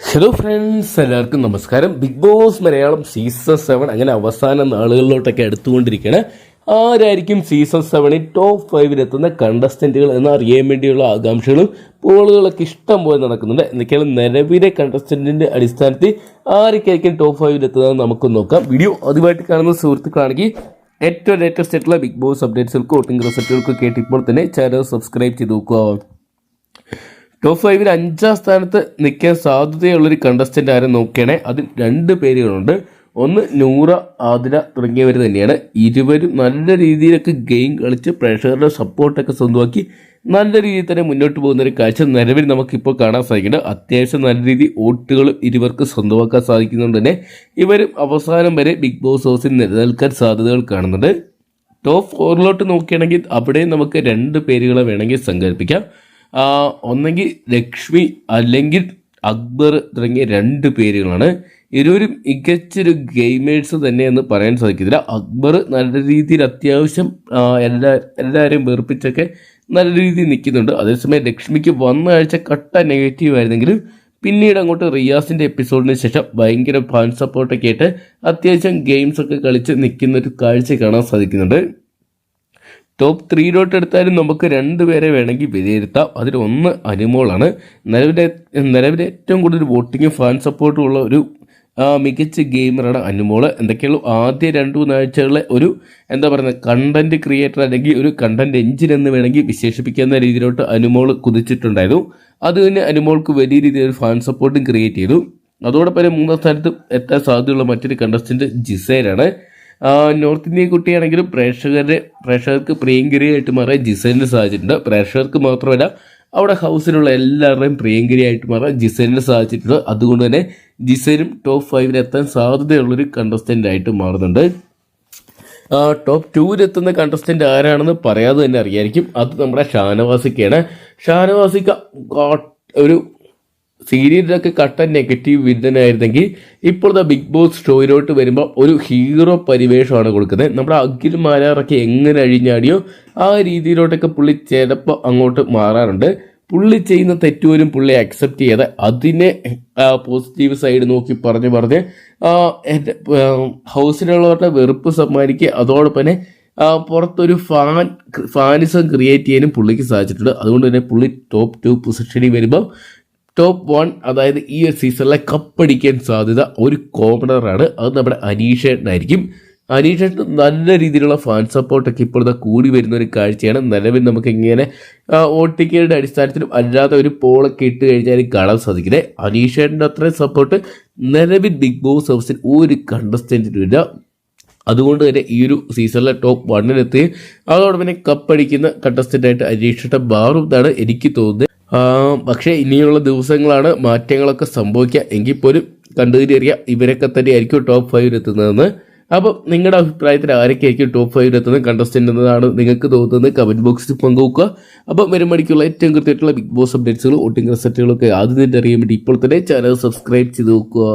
Hello friends എല്ലാവർക്കും നമസ്കാരം. Big Boss Malayalam season seven അങ്ങനെ അവസാന നാളുകളിലോട്ടൊക്കെ എടുത്തുകൊണ്ടിരിക്കുകയാണ് ആരായിരിക്കും സീസൺ സെവനിൽ ടോപ്പ് ഫൈവിലെത്തുന്ന കണ്ടസ്റ്റന്റുകൾ എന്ന് അറിയാൻ വേണ്ടിയുള്ള ആകാംക്ഷകളും പോളുകളൊക്കെ ഇഷ്ടം പോലെ നടക്കുന്നുണ്ട്. എന്തൊക്കെയാണ് നിലവിലെ കണ്ടസ്റ്റന്റിന്റെ അടിസ്ഥാനത്തിൽ ആരൊക്കെയായിരിക്കും ടോപ്പ് ഫൈവിലെത്തുന്നത് നമുക്ക് നോക്കാം. വീഡിയോ ആദ്യമായിട്ട് കാണുന്ന സുഹൃത്തുക്കളാണെങ്കിൽ ഏറ്റവും ലേറ്റസ്റ്റ് ആയിട്ടുള്ള ബിഗ് ബോസ് അപ്ഡേറ്റ്സുകൾക്ക് വോട്ടിംഗ് റിസൾട്ടുകൾക്കും കേട്ട് ഇപ്പോൾ തന്നെ ചാനൽ സബ്സ്ക്രൈബ് ചെയ്ത് നോക്കുക. ടോപ്പ് ഫൈവിൽ അഞ്ചാം സ്ഥാനത്ത് നിൽക്കാൻ സാധ്യതയുള്ളൊരു കണ്ടസ്റ്റന്റ് ആരും നോക്കുകയാണെ അതിൽ രണ്ട് പേരുകളുണ്ട്. ഒന്ന് നൂറ ആതിര തുടങ്ങിയവർ തന്നെയാണ്. ഇരുവരും നല്ല രീതിയിലൊക്കെ ഗെയിം കളിച്ച് പ്രേക്ഷകരുടെ സപ്പോർട്ടൊക്കെ സ്വന്തമാക്കി നല്ല രീതിയിൽ തന്നെ മുന്നോട്ട് പോകുന്ന ഒരു കാഴ്ച നിലവിൽ നമുക്കിപ്പോൾ കാണാൻ സാധിക്കുന്നുണ്ട്. അത്യാവശ്യം നല്ല രീതി വോട്ടുകൾ ഇരുവർക്ക് സ്വന്തമാക്കാൻ സാധിക്കുന്നതുകൊണ്ട് തന്നെ. ഇവരും അവസാനം വരെ ബിഗ് ബോസ് ഹൗസിൽ നിലനിൽക്കാൻ സാധ്യതകൾ കാണുന്നുണ്ട്. ടോപ്പ് ഫോറിലോട്ട് നോക്കുകയാണെങ്കിൽ അവിടെ നമുക്ക് രണ്ട് പേരുകളെ വേണമെങ്കിൽ സങ്കല്പിക്കാം. ഒന്നെങ്കിൽ ലക്ഷ്മി അല്ലെങ്കിൽ അക്ബർ തുടങ്ങിയ രണ്ട് പേരുകളാണ്. ഇരുവരും മികച്ചൊരു ഗെയിമേഴ്സ് തന്നെയെന്ന് പറയാൻ സാധിക്കത്തില്ല. അക്ബർ നല്ല രീതിയിൽ അത്യാവശ്യം എല്ലാ എല്ലാവരെയും വെറുപ്പിച്ചൊക്കെ നല്ല രീതിയിൽ നിൽക്കുന്നുണ്ട്. അതേസമയം ലക്ഷ്മിക്ക് വന്ന ആഴ്ച കട്ട നെഗറ്റീവ് ആയിരുന്നെങ്കിലും പിന്നീട് അങ്ങോട്ട് റിയാസിന്റെ എപ്പിസോഡിന് ശേഷം ഭയങ്കര ഫാൻ സപ്പോർട്ടൊക്കെ ആയിട്ട് അത്യാവശ്യം ഗെയിംസൊക്കെ കളിച്ച് നിൽക്കുന്ന ഒരു കാഴ്ച കാണാൻ സാധിക്കുന്നുണ്ട്. ടോപ്പ് ത്രീയിലോട്ട് എടുത്താലും നമുക്ക് രണ്ട് പേരെ വേണമെങ്കിൽ വിലയിരുത്താം. അതിൽ ഒന്ന് അനുമോളാണ്. നിലവിലെ നിലവിലെ ഏറ്റവും കൂടുതൽ വോട്ടിങ്ങും ഫാൻ സപ്പോർട്ടും ഉള്ള ഒരു മികച്ച ഗെയിമറാണ് അനുമോൾ. എന്തൊക്കെയുള്ളൂ? ആദ്യ രണ്ട് മൂന്നാഴ്ചകളിലെ ഒരു എന്താ പറയുന്നത് കണ്ടന്റ് ക്രിയേറ്റർ അല്ലെങ്കിൽ ഒരു കണ്ടന്റ് എഞ്ചിൻ എന്ന് വേണമെങ്കിൽ വിശേഷിപ്പിക്കുന്ന രീതിയിലോട്ട് അനുമോൾ കുതിച്ചിട്ടുണ്ടായിരുന്നു. അത് തന്നെ അനുമോൾക്ക് വലിയ രീതിയിൽ ഫാൻ സപ്പോർട്ടും ക്രിയേറ്റ് ചെയ്തു. അതോടൊപ്പം മൂന്നാം സ്ഥാനത്ത് എത്താൻ സാധ്യതയുള്ള മറ്റൊരു കണ്ടസ്റ്റന്റ് ജിസേലാണ് നോർത്ത് ഇന്ത്യൻ കുട്ടിയാണെങ്കിലും പ്രേക്ഷകരുടെ പ്രേക്ഷകർക്ക് പ്രിയങ്കരിയായിട്ട് മാറാൻ ജിസലിന്റെ സാധിച്ചിട്ടുണ്ട്. പ്രേക്ഷകർക്ക് മാത്രമല്ല അവിടെ ഹൗസിലുള്ള എല്ലാവരുടെയും പ്രിയങ്കരിയായിട്ട് മാറാൻ ജിസൈലിന് സാധിച്ചിട്ടുണ്ട്. അതുകൊണ്ട് തന്നെ ജിസലും ടോപ്പ് ഫൈവിലെത്താൻ സാധ്യതയുള്ളൊരു കണ്ടസ്റ്റന്റ് ആയിട്ട് മാറുന്നുണ്ട്. ടോപ്പ് ടൂവിലെത്തുന്ന കണ്ടസ്റ്റന്റ് ആരാണെന്ന് പറയാതെ തന്നെ അറിയായിരിക്കും. അത് നമ്മുടെ ഷാനവാസിക്കയാണ് ഷാനവാസിക്ക ഒരു സീരിയലിലൊക്കെ കട്ട നെഗറ്റീവ് വില്ലനായിരുന്നെങ്കിൽ ഇപ്പോഴത്തെ ബിഗ് ബോസ് ഷോയിലോട്ട് വരുമ്പോൾ ഒരു ഹീറോ പരിവേഷമാണ് കൊടുക്കുന്നത്. നമ്മുടെ അഖിൽ മാരാറൊക്കെ എങ്ങനെ അഴിഞ്ഞാടിയോ ആ രീതിയിലോട്ടൊക്കെ പുള്ളി ചിലപ്പോൾ അങ്ങോട്ട് മാറാറുണ്ട്. പുള്ളി ചെയ്യുന്ന തെറ്റുപോലും പുള്ളി അക്സെപ്റ്റ് ചെയ്യാതെ അതിനെ പോസിറ്റീവ് സൈഡ് നോക്കി പറഞ്ഞ് പറഞ്ഞ് ഹൗസിലുള്ളവരുടെ വെറുപ്പ് സമ്മാനിക്കുക. അതോടൊപ്പം തന്നെ പുറത്തൊരു ഫാൻ ഫാനിസം ക്രിയേറ്റ് ചെയ്യാനും പുള്ളിക്ക് സാധിച്ചിട്ടുണ്ട്. അതുകൊണ്ട് തന്നെ പുള്ളി ടോപ്പ് ടു പൊസിഷനിൽ വരുമ്പോൾ ടോപ്പ് വൺ അതായത് ഈ ഒരു സീസണിലെ കപ്പടിക്കാൻ സാധ്യത ഒരു കോമണറാണ് അത് നമ്മുടെ അനീഷേട്ടനായിരിക്കും. അനീഷേട്ടന് നല്ല രീതിയിലുള്ള ഫാൻ സപ്പോർട്ടൊക്കെ ഇപ്പോഴത്തെ കൂടി വരുന്ന ഒരു കാഴ്ചയാണ്. നിലവിൽ നമുക്ക് ഇങ്ങനെ ഓട്ടിക്കയുടെ അടിസ്ഥാനത്തിലും അല്ലാതെ ഒരു പോളൊക്കെ ഇട്ട് കഴിഞ്ഞാൽ കാണാൻ സാധിക്കുന്നത് അനീഷേട്ടന്റെ അത്രയും സപ്പോർട്ട് നിലവിൽ ബിഗ് ബോസ് ഹൗസിൽ ഒരു കണ്ടസ്റ്റന്റിനും ഇല്ല. അതുകൊണ്ട് തന്നെ ഈ ഒരു സീസണിലെ ടോപ്പ് വണ്ണിലെത്തി അതോടൊപ്പം തന്നെ കപ്പടിക്കുന്ന കണ്ടസ്റ്റന്റായിട്ട് അനീഷിട്ട മാറും എന്നാണ് എനിക്ക് തോന്നുന്നത് പക്ഷേ ഇനിയുള്ള ദിവസങ്ങളാണ് മാറ്റങ്ങളൊക്കെ സംഭവിക്കുക. എങ്കിൽ പോലും കണ്ടുതിരിയ ഇവരൊക്കെ തന്നെ ആയിരിക്കും ടോപ്പ് ഫൈവിലെത്തുന്നതെന്ന് അപ്പം നിങ്ങളുടെ അഭിപ്രായത്തിൽ ആരൊക്കെയായിരിക്കും ടോപ്പ് ഫൈവിലെത്തുന്നത് കണ്ടസ്റ്റന്റ് എന്നതാണ് നിങ്ങൾക്ക് തോന്നുന്നത്. കമന്റ് ബോക്സിൽ പങ്കുവെക്കുക. അപ്പം വരുമ്പോഴേക്കുള്ള ഏറ്റവും കൃത്യമായിട്ടുള്ള ബിഗ് ബോസ് അപ്ഡേറ്റ്സുകളും വോട്ടിംഗ് റിസൾട്ടുകളൊക്കെ ആദ്യം തന്നെ അറിയാൻ വേണ്ടി ഇപ്പോൾ തന്നെ ചാനൽ സബ്സ്ക്രൈബ് ചെയ്ത് നോക്കുക